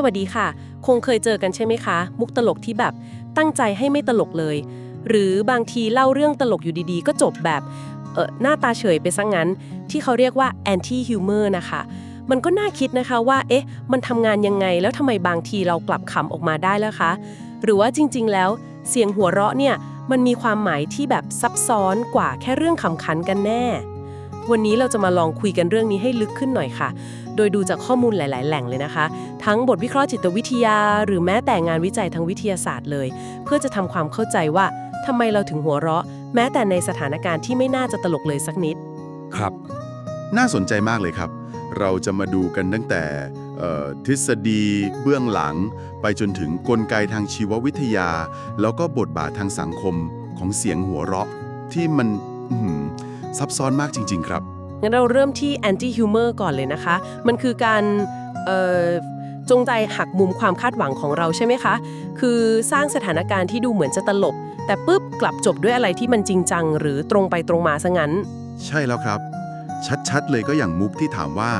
สวัสดีค่ะ คงเคยเจอกันใช่ไหมคะ มุกตลกที่แบบตั้งใจให้ไม่ตลกเลย หรือบางทีเล่าเรื่องตลกอยู่ดีๆ ก็จบแบบเออหน้าตาเฉยไปซะงั้น ที่เขาเรียกว่า anti humor นะคะ มันก็น่าคิดนะคะว่า เอ๊ะ มันทำงานยังไงแล้วทำไมบางทีเรากลับขำออกมาได้แล้วคะ หรือว่าจริงๆ แล้วเสียงหัวเราะเนี่ยมันมีความหมายที่แบบซับซ้อนกว่าแค่เรื่องขำขันกันแน่ วันนี้เราจะมาลองคุยกันเรื่องนี้ให้ลึกขึ้นหน่อยค่ะ โดยดูจากข้อมูลหลาย ๆ แหล่งเลยนะคะ ทั้งบทวิเคราะห์จิตวิทยา หรือแม้แต่งานวิจัยทางวิทยาศาสตร์เลย เพื่อจะทำความเข้าใจว่าทำไมเราถึงหัวเราะ แม้แต่ในสถานการณ์ที่ไม่น่าจะตลกเลยสักนิด ครับ น่าสนใจมากเลยครับ เราจะมาดูกันตั้งแต่เอ่อทฤษฎี เบื้องหลัง ไปจนถึงกลไกทางชีววิทยา แล้วก็บทบาททางสังคมของเสียงหัวเราะ ที่มันอื้อหือ ซับซ้อนมากจริง ๆ ครับ งั้นเราเริ่มที่ anti humor ก่อนเลยนะคะ มันคือการเอ่อจงใจหักมุมความคาดหวังของเราใช่ไหมคะ คือสร้างสถานการณ์ที่ดูเหมือนจะตลก แต่ปุ๊บกลับจบด้วยอะไรที่มันจริงจัง หรือตรงไปตรงมาซะงั้น ใช่แล้วครับ ชัดๆเลยก็อย่างมุกที่ถามว่า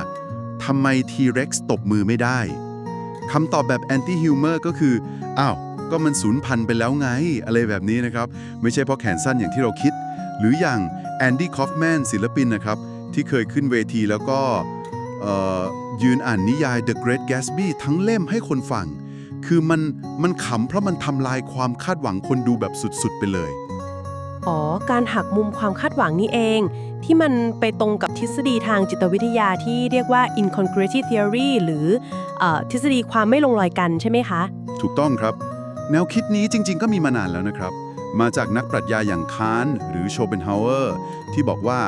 ทำไม T-Rex ตบมือไม่ได้คำตอบแบบ anti humor ก็คือ อ้าว ก็มันสูญพันธุ์ไปแล้วไง อะไรแบบนี้นะครับ ไม่ใช่เพราะแขนสั้นอย่างที่เราคิด หรืออย่าง แอนดี้คอฟแมนศิลปินนะครับ ที่เคยขึ้นเวทีแล้วก็เอ่อยืนอ่านนิยาย The Great Gatsby ทั้งเล่มให้คนฟัง คือมันมันขำเพราะมันทำลายความคาดหวังคนดูแบบสุดๆ ไปเลย อ๋อ การหักมุมความคาดหวังนี่เอง ที่มันไปตรงกับทฤษฎีทางจิตวิทยาที่เรียกว่า incongruity theory หรือเออทฤษฎีความไม่ลงรอยกันใช่ไหมคะ ถูกต้องครับ แนวคิดนี้จริง ๆ ก็มีมานานแล้วนะครับ มาจากนักปรัชญาอย่างคานหรือโชเปนฮาวเออร์ที่บอกว่า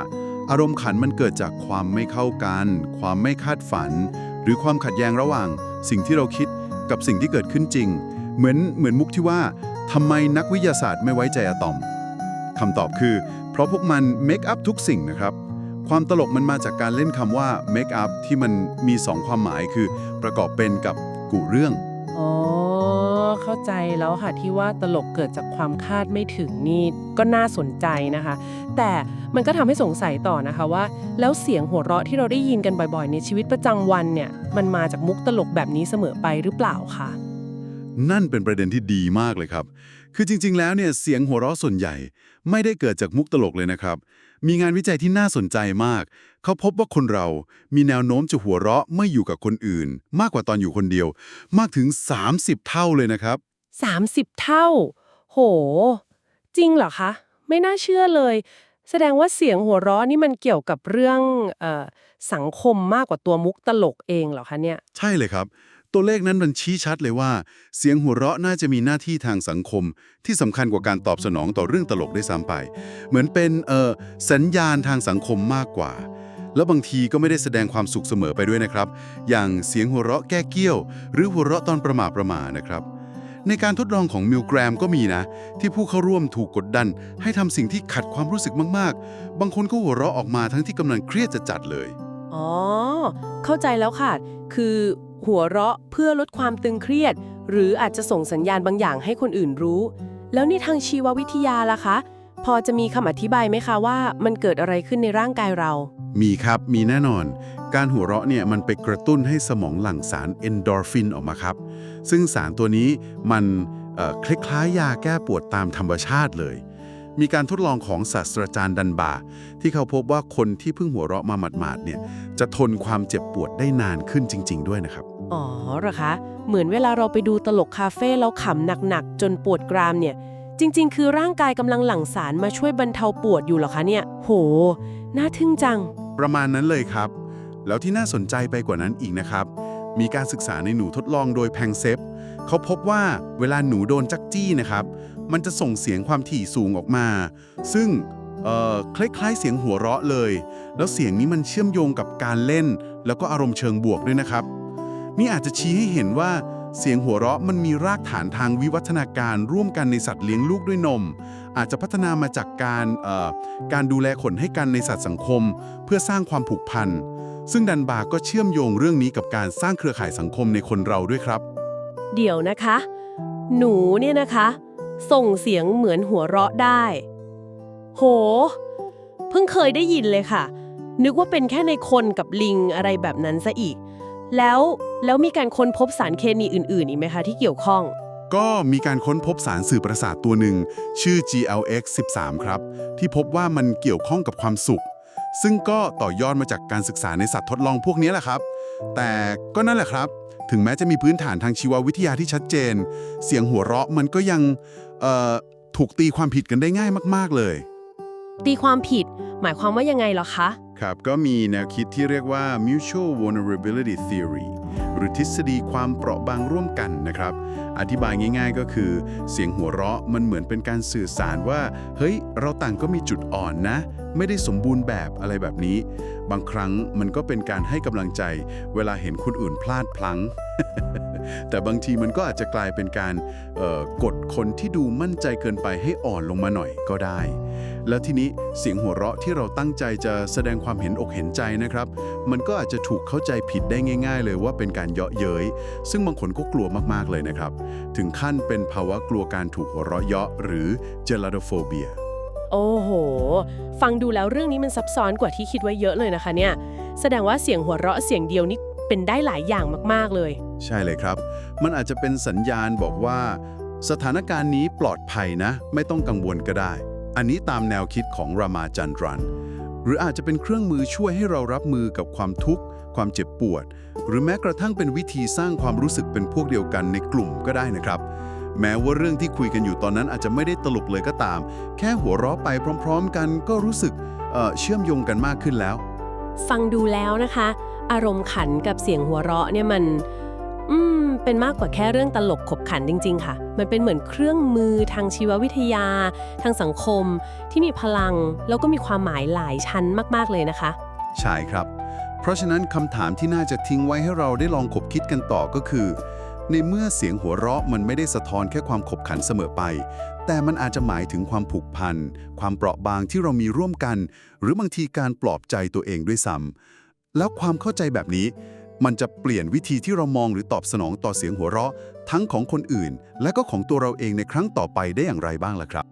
อารมณ์ขันมันเกิดจากความไม่เข้ากัน ความไม่คาดฝัน หรือความขัดแย้งระหว่าง สิ่งที่เราคิดกับสิ่งที่เกิดขึ้นจริง เหมือนเหมือนมุกที่ว่าทำไมนักวิทยาศาสตร์ไม่ไว้ใจอะตอมคำตอบคือ เพราะพวกมันเมคอัพทุกสิ่งนะครับ ความตลกมันมาจากการเล่นคำว่า make up ที่มันมีสองความหมายคือ ประกอบเป็นกับกุเรื่องอ๋อ เข้าใจแล้วค่ะที่ว่าตลกเกิดจากความคาดไม่ถึงนี่ก็น่าสนใจนะคะ แต่มันก็ทำให้สงสัยต่อนะคะว่า แล้วเสียงหัวเราะที่เราได้ยินกันบ่อยๆ ในชีวิตประจำวันเนี่ยมันมาจากมุกตลกแบบนี้เสมอไปหรือเปล่าคะนั่นเป็นประเด็นที่ดีมากเลยครับ คือจริง ๆ แล้วเนี่ยเสียงหัวเราะส่วนใหญ่ ไม่ได้เกิดจากมุกตลกเลยนะครับ มีงานวิจัยที่น่าสนใจมาก เขาพบว่าคนเรามีแนวโน้มจะหัวเราะเมื่ออยู่กับคนอื่น มากกว่าตอนอยู่คนเดียว มากถึง 30 เท่าเลยนะครับ 30 เท่า โห จริงเหรอคะ ไม่น่าเชื่อเลย แสดงว่าเสียงหัวเราะนี่มันเกี่ยวกับเรื่องเออสังคมมากกว่าตัวมุกตลกเองเหรอคะเนี่ย ใช่เลยครับ ตัวเลขนั้นมันชี้ชัดเลยว่า เสียงหัวเราะน่าจะมีหน้าที่ทางสังคม ที่สำคัญกว่าการตอบสนองต่อเรื่องตลกได้ซ้ำไป เหมือนเป็นเอ่อสัญญาณทางสังคมมากกว่า แล้วบางทีก็ไม่ได้แสดงความสุขเสมอไปด้วยนะครับ อย่างเสียงหัวเราะแก้เกี้ยว หรือหัวเราะตอนประหมาประมานะครับในการทดลองของมิลแกรมก็มีนะ ที่ผู้เข้าร่วมถูกกดดัน ให้ทำสิ่งที่ขัดความรู้สึกมากๆ บางคนก็หัวเราะออกมาทั้งที่กำลังเครียดจะจัดเลย อ๋อ เข้าใจแล้วค่ะ คือหัวเราะเพื่อลดความตึงเครียด หรืออาจจะส่งสัญญาณบางอย่างให้คนอื่นรู้ แล้วนี่ทางชีววิทยาล่ะคะ พอจะมีคำอธิบายไหมคะว่ามันเกิดอะไรขึ้นในร่างกายเรา มีครับ มีแน่นอน การหัวเราะเนี่ยมันไปกระตุ้นให้สมองหลั่งสารเอนโดรฟินออกมาครับ ซึ่งสารตัวนี้มันคล้ายๆยาแก้ปวดตามธรรมชาติเลย มีการทดลองของศาสตราจารย์ดันบา ที่เขาพบว่าคนที่เพิ่งหัวเราะมาหมาดๆเนี่ยจะทนความเจ็บปวดได้นานขึ้นจริง ๆ ด้วยนะครับ อ๋อเหรอคะ เหมือนเวลาเราไปดูตลกคาเฟ่แล้วขำหนักๆ จนปวดกรามเนี่ย จริง ๆ คือร่างกายกำลังหลั่งสารมาช่วยบรรเทาปวดอยู่เหรอคะเนี่ย โห น่าทึ่งจัง ประมาณนั้นเลยครับ แล้วที่น่าสนใจไปกว่านั้นอีกนะครับ มีการศึกษาในหนูทดลองโดยแพงเซฟ เขาพบว่าเวลาหนูโดนจักจี้นะครับ มันจะส่งเสียงความถี่สูงออกมา ซึ่งคล้ายๆเสียงหัวเราะเลย แล้วเสียงนี้มันเชื่อมโยงกับการเล่น แล้วก็อารมณ์เชิงบวกด้วยนะครับ นี่อาจจะชี้ให้เห็นว่าเสียงหัวเราะมันมีรากฐานทางวิวัฒนาการร่วมกันในสัตว์เลี้ยงลูกด้วยนม อาจจะพัฒนามาจากการการดูแลขนให้กันในสัตว์สังคม เพื่อสร้างความผูกพันซึ่งดันบาร์ก็เชื่อมโยงเรื่องนี้กับการสร้างเครือข่ายสังคมในคนเราด้วยครับ เดี๋ยวนะคะ หนูเนี่ยนะคะ ส่งเสียงเหมือนหัวเราะได้ โห เพิ่งเคยได้ยินเลยค่ะ นึกว่าเป็นแค่ในคนกับลิงอะไรแบบนั้นซะอีก แล้วแล้วมีการค้นพบสารเคมีอื่น ๆ อีกไหมคะที่เกี่ยวข้อง ก็มีการค้นพบสารสื่อประสาทตัวหนึ่ง ชื่อ GLX 13 ครับ ที่พบว่ามันเกี่ยวข้องกับความสุข ซึ่งก็ต่อยอดมาจากการศึกษาในสัตว์ทดลองพวกนี้แหละครับ แต่ก็นั่นแหละครับ ถึงแม้จะมีพื้นฐานทางชีววิทยาที่ชัดเจน เสียงหัวเราะมันก็ยังถูกตีความผิดกันได้ง่ายมาก ๆ เลย ตีความผิด หมายความว่ายังไงเหรอคะ ครับ ก็มีแนวคิดที่เรียกว่า mutual vulnerability theory หรือทฤษฎีความเปราะบางร่วมกันนะครับ อธิบายง่าย ๆ ก็คือ เสียงหัวเราะมันเหมือนเป็นการสื่อสารว่า เฮ้ย เราต่างก็มีจุดอ่อนนะ ไม่ได้สมบูรณ์แบบอะไรแบบนี้ บางครั้งมันก็เป็นการให้กำลังใจ เวลาเห็นคนอื่นพลาดพลั้ง แต่บางทีมันก็อาจจะกลายเป็นการกดคนที่ดูมั่นใจเกินไปให้อ่อนลงมาหน่อยก็ได้ แล้วทีนี้เสียงหัวเราะที่เราตั้งใจจะแสดงความเห็นอกเห็นใจนะครับ มันก็อาจจะถูกเข้าใจผิดได้ง่าย ๆ เลยว่าเป็นการเยาะเย้ยซึ่งบางคนก็กลัวมากๆเลยนะครับ ถึงขั้นเป็นภาวะกลัวการถูกหัวเราะเยาะหรือเจลาโดโฟเบียโอ้โห ฟังดูแล้วเรื่องนี้มันซับซ้อนกว่าที่คิดไว้เยอะเลยนะคะเนี่ย แสดงว่าเสียงหัวเราะเสียงเดียวนี่ เป็นได้หลายอย่างมากๆเลย ใช่เลยครับ มันอาจจะเป็นสัญญาณบอกว่า สถานการณ์นี้ปลอดภัยนะ ไม่ต้องกังวลก็ได้ อันนี้ตามแนวคิดของรามาจันทรัน หรืออาจจะเป็นเครื่องมือช่วยให้เรารับมือกับความทุกข์ ความเจ็บปวด หรือแม้กระทั่งเป็นวิธีสร้างความรู้สึกเป็นพวกเดียวกันในกลุ่มก็ได้นะครับแม้ว่าเรื่องที่คุยกันอยู่ตอนนั้นอาจจะไม่ได้ตลกเลยก็ตาม แค่หัวเราะไปพร้อม ๆ กันก็รู้สึกเอ่อเชื่อมโยงกันมากขึ้นแล้ว ฟังดูแล้วนะคะ อารมณ์ขันกับเสียงหัวเราะเนี่ยมันอืมเป็นมากกว่าแค่เรื่องตลกขบขันจริง ๆ ค่ะ มันเป็นเหมือนเครื่องมือทางชีววิทยา ทางสังคม ที่มีพลังแล้วก็มีความหมายหลายชั้นมากๆเลยนะคะ ใช่ครับ เพราะฉะนั้นคำถามที่น่าจะทิ้งไว้ให้เราได้ลองขบคิดกันต่อก็คือ ในเมื่อเสียงหัวเราะมันไม่ได้สะท้อนแค่ความขบขันเสมอไป แต่มันอาจจะหมายถึงความผูกพัน ความเปราะบางที่เรามีร่วมกัน หรือบางทีการปลอบใจตัวเองด้วยซ้ำ แล้วความเข้าใจแบบนี้ มันจะเปลี่ยนวิธีที่เรามองหรือตอบสนองต่อเสียงหัวเราะ ทั้งของคนอื่น และก็ของตัวเราเองในครั้งต่อไปได้อย่างไรบ้างล่ะครับ